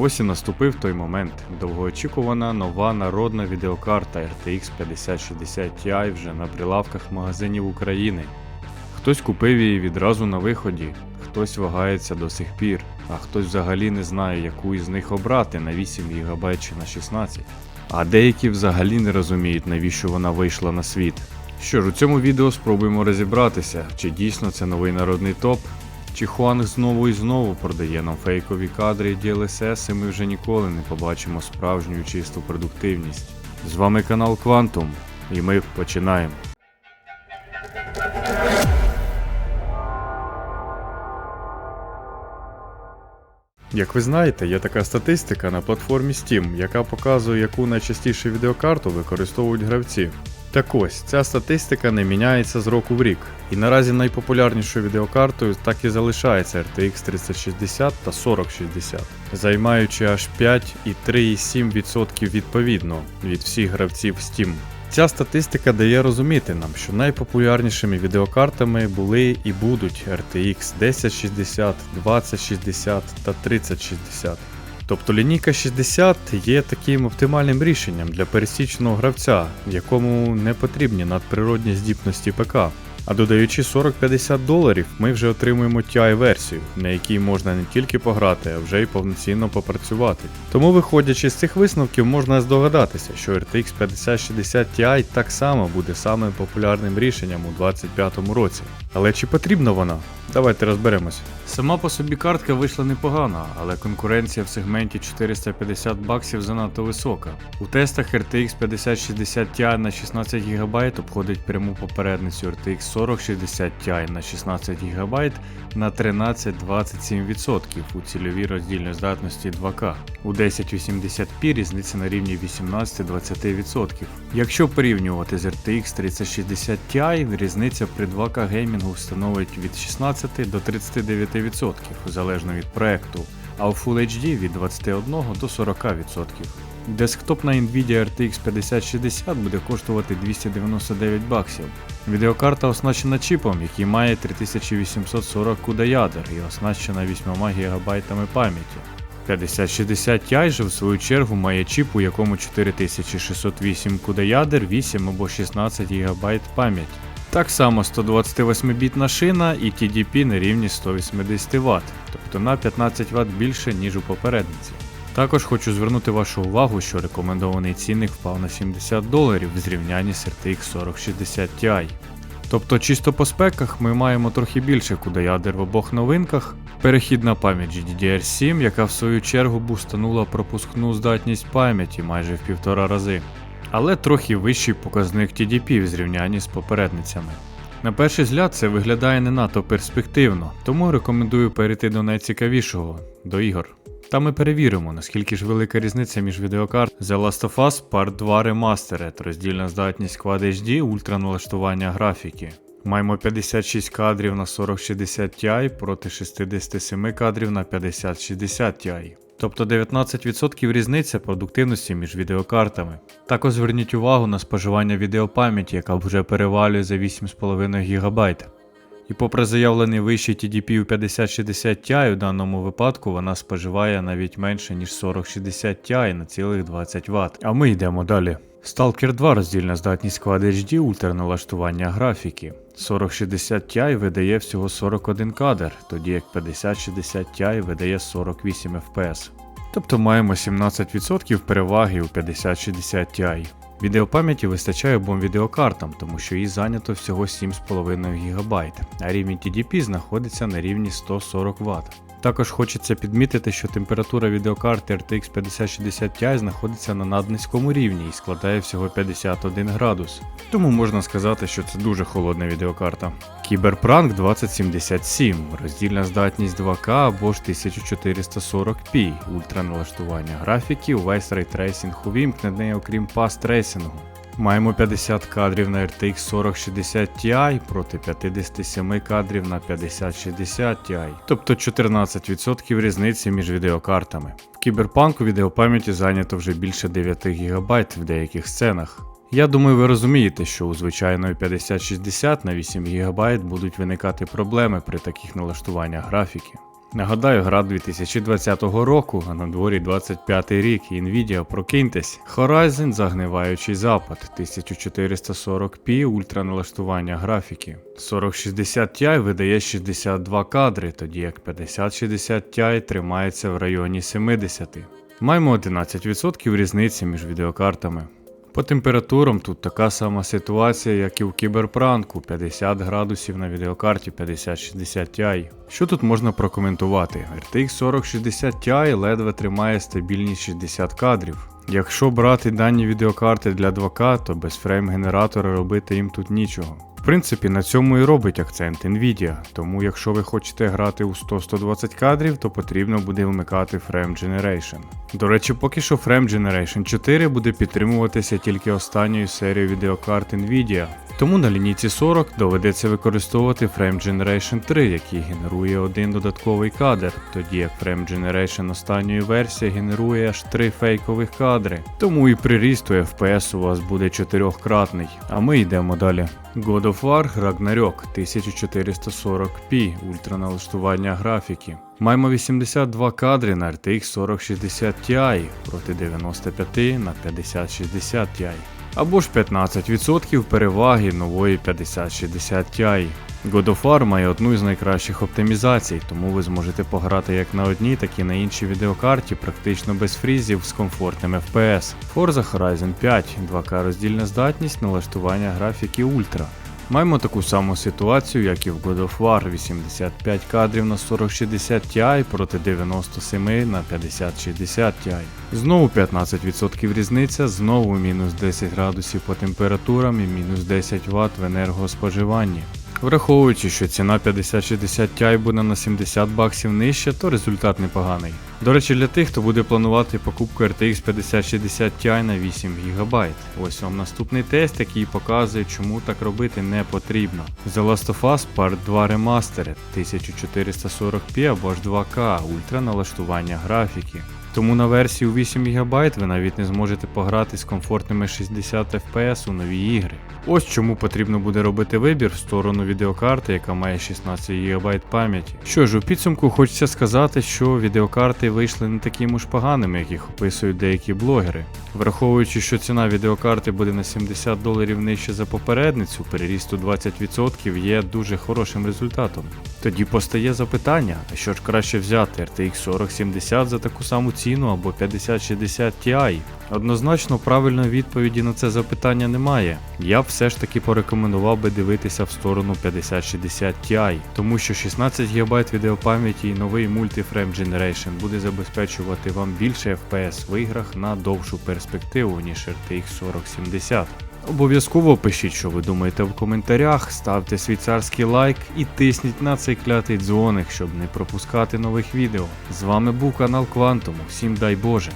Ось і наступив той момент. Довгоочікувана нова народна відеокарта RTX 5060 Ti вже на прилавках магазинів України. Хтось купив її відразу на виході, хтось вагається до сих пір, а хтось взагалі не знає, яку із них обрати на 8 ГБ чи на 16. А деякі взагалі не розуміють, навіщо вона вийшла на світ. Що ж, у цьому відео спробуємо розібратися, чи дійсно це новий народний топ, чи Хуанг знову і знову продає нам фейкові кадри і DLSS, і ми вже ніколи не побачимо справжню чисту продуктивність. З вами канал Quantum, і ми починаємо. Як ви знаєте, є така статистика на платформі Steam, яка показує, яку найчастіше відеокарту використовують гравці. Так ось, ця статистика не міняється з року в рік, і наразі найпопулярнішою відеокартою так і залишається RTX 3060 та 4060, займаючи аж 5 і 3,7% відповідно від всіх гравців Steam. Ця статистика дає розуміти нам, що найпопулярнішими відеокартами були і будуть RTX 1060, 2060 та 3060. Тобто лінійка 60 є таким оптимальним рішенням для пересічного гравця, якому не потрібні надприродні здібності ПК. А додаючи 40-50 доларів, ми вже отримуємо TI-версію, на якій можна не тільки пограти, а вже й повноцінно попрацювати. Тому, виходячи з цих висновків, можна здогадатися, що RTX 5060 Ti так само буде самим популярним рішенням у 2025 році. Але чи потрібна вона? Давайте розберемось. Сама по собі картка вийшла непогана, але конкуренція в сегменті 450 баксів занадто висока. У тестах RTX 5060 Ti на 16 ГБ обходить пряму попередницю RTX 4060 Ti на 16 ГБ на 13-27% у цільовій роздільної здатності 2К. У 1080p різниця на рівні 18-20%. Якщо порівнювати з RTX 3060 Ti, різниця при 2К геймінгу становить від 16 до 39% залежно від проекту, а у Full HD від 21 до 40%. Десктопна Nvidia RTX 5060 буде коштувати 299 баксів. Відеокарта оснащена чіпом, який має 3840 CUDA ядер і оснащена 8 ГБ пам'яті. 5060 Ti же в свою чергу має чіп, у якому 4608 CUDA ядер, 8 або 16 ГБ пам'яті. Так само 128-бітна шина і TDP на рівні 180 Вт, тобто на 15 Вт більше, ніж у попередниці. Також хочу звернути вашу увагу, що рекомендований цінник впав на 70 доларів в зрівнянні з RTX 4060 Ti. Тобто чисто по спеках ми маємо трохи більше кудоядер в обох новинках, перехід на пам'ять GDDR7, яка в свою чергу бустанула пропускну здатність пам'яті майже в півтора рази, але трохи вищий показник TDP в зрівнянні з попередницями. На перший взгляд це виглядає не надто перспективно, тому рекомендую перейти до найцікавішого до ігор. Та ми перевіримо, наскільки ж велика різниця між відеокарт The Last of Us Part 2 Remastered, роздільна здатність Quad HD, ультраналаштування графіки. Маємо 56 кадрів на 4060 Ti проти 67 кадрів на 5060 Ti. Тобто 19% різниця продуктивності між відеокартами. Також зверніть увагу на споживання відеопам'яті, яка вже перевалює за 8,5 ГБ. І попри заявлений вищий TDP у 5060 Ti, у даному випадку вона споживає навіть менше, ніж 4060 Ti на цілих 20 Вт. А ми йдемо далі. Stalker 2 роздільна здатність Quad HD ультраналаштування графіки. 4060 Ti видає всього 41 кадр, тоді як 5060 Ti видає 48 FPS. Тобто маємо 17% переваги у 5060 Ti. Відеопам'яті вистачає обом відеокартам, тому що її зайнято всього 7,5 ГБ, а рівень TDP знаходиться на рівні 140 Вт. Також хочеться підмітити, що температура відеокарти RTX 5060 Ti знаходиться на наднизькому рівні і складає всього 51 градус. Тому можна сказати, що це дуже холодна відеокарта. Cyberprank 2077, роздільна здатність 2К або ж 1440p, ультраналаштування графіки, увесь рейтрейсинг увімкнений, окрім пас трейсингу. Маємо 50 кадрів на RTX 4060 Ti проти 57 кадрів на 5060 Ti, тобто 14% різниці між відеокартами. В кіберпанку відеопам'яті зайнято вже більше 9 ГБ в деяких сценах. Я думаю, ви розумієте, що у звичайної 5060 на 8 ГБ будуть виникати проблеми при таких налаштуваннях графіки. Нагадаю, гра 2020 року, а на дворі 25 рік, і Nvidia, прокиньтесь. Horizon загниваючий запад, 1440p ультраналаштування графіки. 4060 Ti видає 62 кадри, тоді як 5060 Ti тримається в районі 70. Маємо 11% різниці між відеокартами. По температурам тут така сама ситуація, як і в кіберпранку 50 градусів на відеокарті 5060 Ti. Що тут можна прокоментувати? RTX 4060 Ti ледве тримає стабільність 60 кадрів. Якщо брати дані відеокарти для 2К, то без фрейм-генератора робити їм тут нічого. Принципі, на цьому і робить акцент Nvidia, тому якщо ви хочете грати у 100-120 кадрів, то потрібно буде вмикати Frame Generation. До речі, поки що Frame Generation 4 буде підтримуватися тільки останньою серією відеокарт Nvidia, тому на лінійці 40 доведеться використовувати Frame Generation 3, який генерує один додатковий кадр, тоді як Frame Generation останньої версії генерує аж 3 фейкових кадри. Тому і приріст у FPS у вас буде чотирьохкратний. А ми йдемо далі. God of War Ragnarok 1440p ультраналаштування графіки. Маємо 82 кадри на RTX 4060 Ti проти 95 на 5060 Ti. Або ж 15% переваги нової 5060 Ti. God of War має одну із найкращих оптимізацій, тому ви зможете пограти як на одній, так і на іншій відеокарті практично без фрізів з комфортним FPS. Forza Horizon 5, 2К роздільна здатність налаштування графіки Ультра. Маємо таку саму ситуацію, як і в God of War 85 кадрів на 4060 Ti проти 97 на 5060 Ti. Знову 15% різниця, знову мінус 10 градусів по температурам і мінус 10 Вт в енергоспоживанні. Враховуючи, що ціна 5060 Ti буде на 70 баксів нижче, то результат непоганий. До речі, для тих, хто буде планувати покупку RTX 5060 Ti на 8 ГБ. Ось вам наступний тест, який показує, чому так робити не потрібно. The Last of Us Part 2 Remastered 1440p або ж 2К ультра налаштування графіки. Тому на версію 8 ГБ ви навіть не зможете пограти з комфортними 60 FPS у нові ігри. Ось чому потрібно буде робити вибір в сторону відеокарти, яка має 16 ГБ пам'яті. Що ж, у підсумку хочеться сказати, що відеокарти вийшли не такими ж поганими, як їх описують деякі блогери. Враховуючи, що ціна відеокарти буде на 70 доларів нижче за попередницю, переріст у 20% є дуже хорошим результатом. Тоді постає запитання, а що ж краще взяти RTX 4070 за таку саму ціну або 5060 Ti? Однозначно правильної відповіді на це запитання немає. Я б все ж таки порекомендував би дивитися в сторону 5060 Ti, тому що 16 ГБ відеопам'яті і новий Multi-Frame Generation буде забезпечувати вам більше FPS в іграх на довшу перспективу, ніж RTX 4070. Обов'язково пишіть, що ви думаєте в коментарях, ставте свій царський лайк і тисніть на цей клятий дзвоник, щоб не пропускати нових відео. З вами був канал Квантум, всім дай Боже!